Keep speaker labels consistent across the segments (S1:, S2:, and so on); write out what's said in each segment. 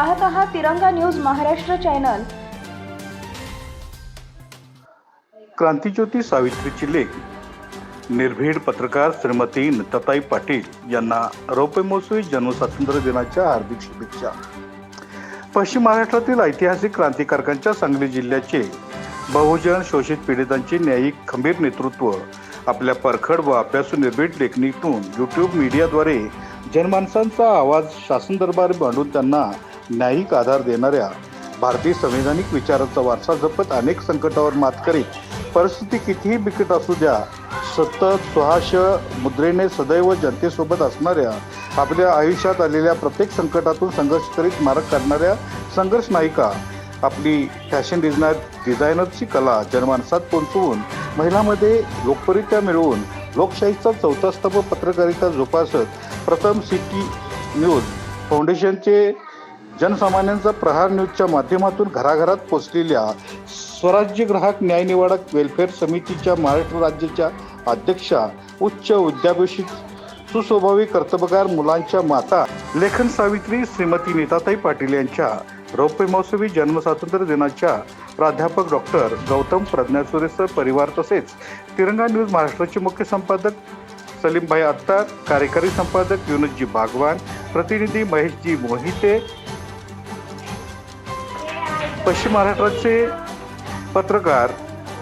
S1: पाहत आहात तिरंगा न्यूज महाराष्ट्र चॅनल.
S2: क्रांतीज्योती सावित्रीची लेख. निर्भीड पत्रकार श्रीमती नताताई पाटील यांना रौप्य जन्मस्वातंत्र्य दिनाच्या हार्दिक शुभेच्छा. पश्चिम महाराष्ट्रातील ऐतिहासिक क्रांतिकारकांच्या सांगली जिल्ह्याचे बहुजन शोषित पीडितांचे न्यायिक खंबीर नेतृत्व आपल्या परखड व अभ्यासू निर्भीड लेखणीतून यूट्यूब मीडियाद्वारे जनमानसांचा आवाज शासन दरबार मांडून त्यांना न्यायिक आधार देणाऱ्या भारतीय संवैधानिक विचाराचा वारसा जपत अनेक संकटावर मात करीत परिस्थिती कितीही बिकट असू द्या सतत सुहाश मुद्रेने सदैव जनतेसोबत असणाऱ्या आपल्या आयुष्यात आलेल्या प्रत्येक संकटातून संघर्ष करीत मार्ग काढणाऱ्या संघर्ष नायिका आपली फॅशन डिझायनर डिझायनरची कला जनमानसात पोहोचवून महिलांमध्ये लोकप्रियता मिळवून लोकशाहीचा चौथा स्तंभ पत्रकारिता जोपासत प्रथम सिटी न्यूज फाउंडेशनचे जनसामान्यांचा प्रहार न्यूजच्या माध्यमातून घराघरात पोचलेल्या स्वराज्य ग्राहक न्यायनिवाडक वेलफेअर समितीच्या महाराष्ट्र राज्याच्या अध्यक्षा उच्च विद्याभूषित सुस्वभावी कर्तबगार मुलांच्या माता लेखन सावित्री श्रीमती नीताताई पाटील यांच्या रौप्य महोत्सवी जन्मस्वातंत्र्य दिनाच्या प्राध्यापक डॉक्टर गौतम प्रज्ञासुरेसर परिवार तसेच तिरंगा न्यूज महाराष्ट्राचे मुख्य संपादक सलीमभाई आत्तार कार्यकारी संपादक युनुजी भागवान प्रतिनिधी महेशजी मोहिते पश्चिम महाराष्ट्राचे पत्रकार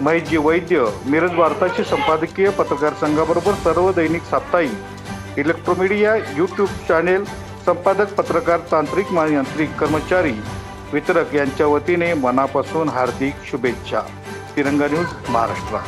S2: महेशजी वैद्य मिरज वार्ताचे संपादकीय पत्रकार संघाबरोबर सर्व दैनिक साप्ताहिक इलेक्ट्रोमीडिया यूट्यूब चॅनेल संपादक पत्रकार तांत्रिक यांत्रिक कर्मचारी वितरक यांच्या वतीने मनापासून हार्दिक शुभेच्छा. तिरंगा न्यूज महाराष्ट्र.